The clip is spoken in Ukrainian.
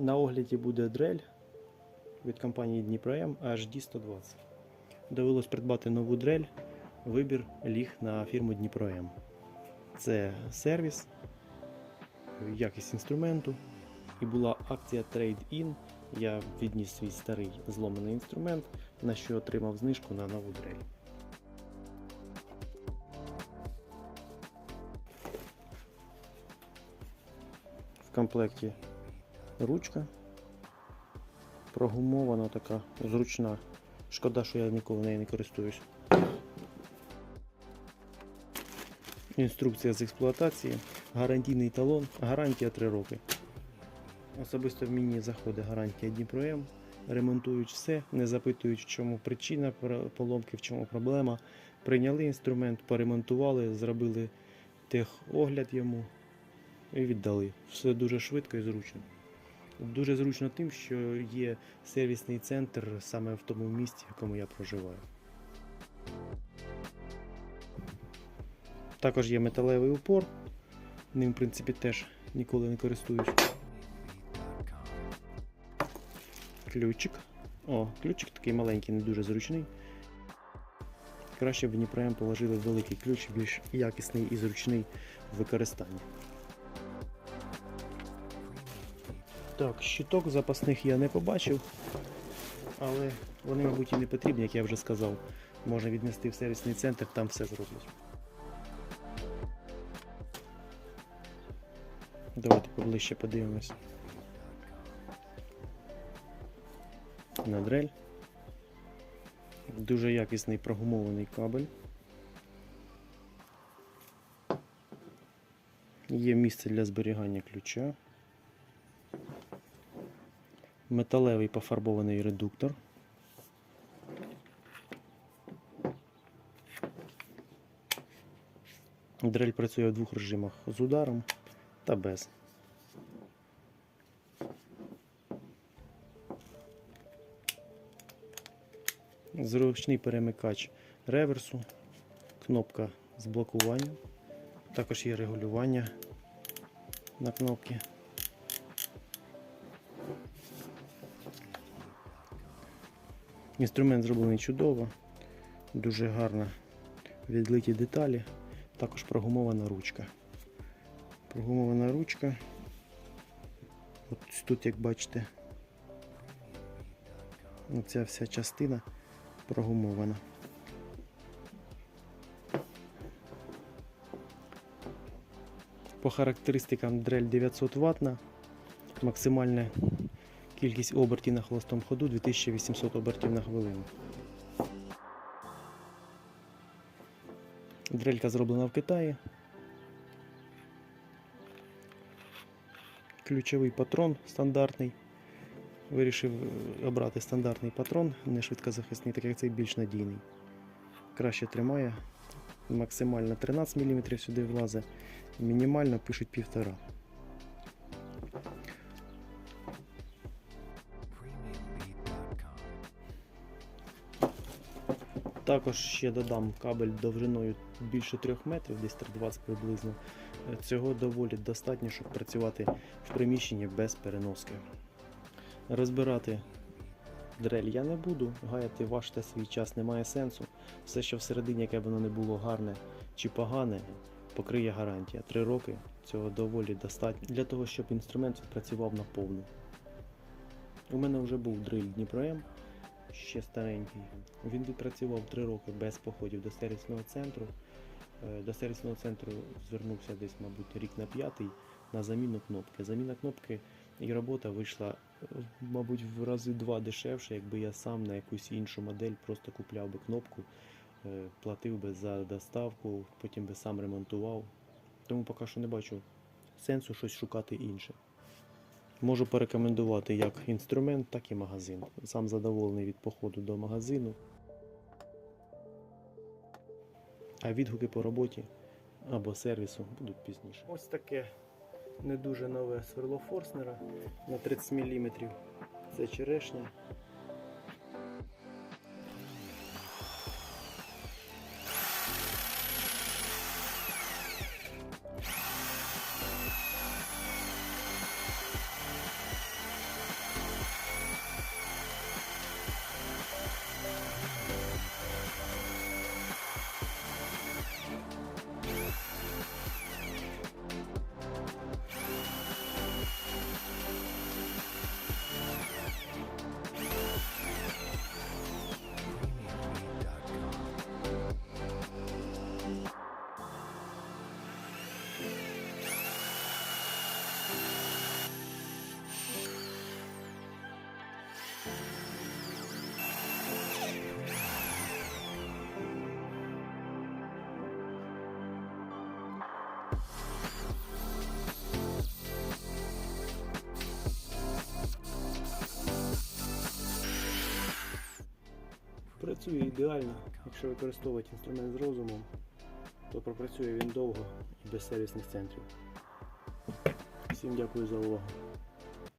На огляді буде дрель від компанії Дніпро-М HD120. Довелось придбати нову дрель. Вибір ліг на фірму Дніпро-М. Це сервіс, якість інструменту. І була акція Trade-In. Я відніс свій старий зломаний інструмент, на що отримав знижку на нову дрель. В комплекті ручка. Прогумована така, зручна. Шкода, що я ніколи нею не користуюсь. Інструкція з експлуатації, гарантійний талон, гарантія 3 роки. Особисто в мені заходить гарантія Дніпро М. Ремонтують все, не запитують, в чому причина поломки, в чому проблема. Прийняли інструмент, поремонтували, зробили техогляд йому і віддали. Все дуже швидко і зручно. Дуже зручно тим, що є сервісний центр саме в тому місті, в якому я проживаю. Також є металевий упор. Ним, в принципі, теж ніколи не користуюсь. Ключик. О, ключик такий маленький, не дуже зручний. Краще б в положили великий ключ, більш якісний і зручний в використанні. Так, щиток запасних я не побачив, але вони, мабуть, і не потрібні, як я вже сказав. Можна віднести в сервісний центр, там все зроблять. Давайте поближче подивимось. На дрель. Дуже якісний прогумований кабель. Є місце для зберігання ключа. Металевий пофарбований редуктор. Дрель працює в двох режимах з ударом та без. Зручний перемикач реверсу, кнопка з блокуванням, також є регулювання на кнопки. Інструмент зроблений чудово, дуже гарно відлиті деталі, також прогумована ручка. Прогумована ручка. От тут, як бачите, ця вся частина прогумована. По характеристикам дрель 900 ватна, максимальна кількість обертів на холостому ходу 2800 обертів на хвилину. Дрелька зроблена в Китаї. Ключовий патрон стандартний. Вирішив е, обрати стандартний патрон, не швидкозахисний, так як цей більш надійний. Краще тримає. Максимально 13 мм сюди влазить, мінімально пишуть 1,5. Також ще додам кабель довжиною більше 3 метрів, десь 3,20 приблизно. Е, Цього доволі достатньо, щоб працювати в приміщенні без переноски. Розбирати дрель я не буду, гаяти ваш та свій час немає сенсу. Все, що всередині, яке б воно не було гарне чи погане, покриє гарантія. Три роки цього доволі достатньо для того, щоб інструмент працював наповну. У мене вже був дриль Дніпро М, ще старенький. Він відпрацював 3 роки без походів до сервісного центру. Е, До сервісного центру звернувся десь, мабуть, рік на п'ятий на заміну кнопки. Заміна кнопки і робота вийшла, е, мабуть, в рази два дешевше, якби я сам на якусь іншу модель просто купляв би кнопку, е, платив би за доставку, потім би сам ремонтував. Тому поки що не бачу сенсу щось шукати інше. Можу порекомендувати як інструмент, так і магазин. Сам задоволений від походу до магазину. А відгуки по роботі або сервісу будуть пізніше. Ось таке не дуже нове сверло Форснера на 30 мм. Це черешня. Працює ідеально. Якщо використовувати інструмент з розумом, то пропрацює він довго і без сервісних центрів. Всім дякую за увагу.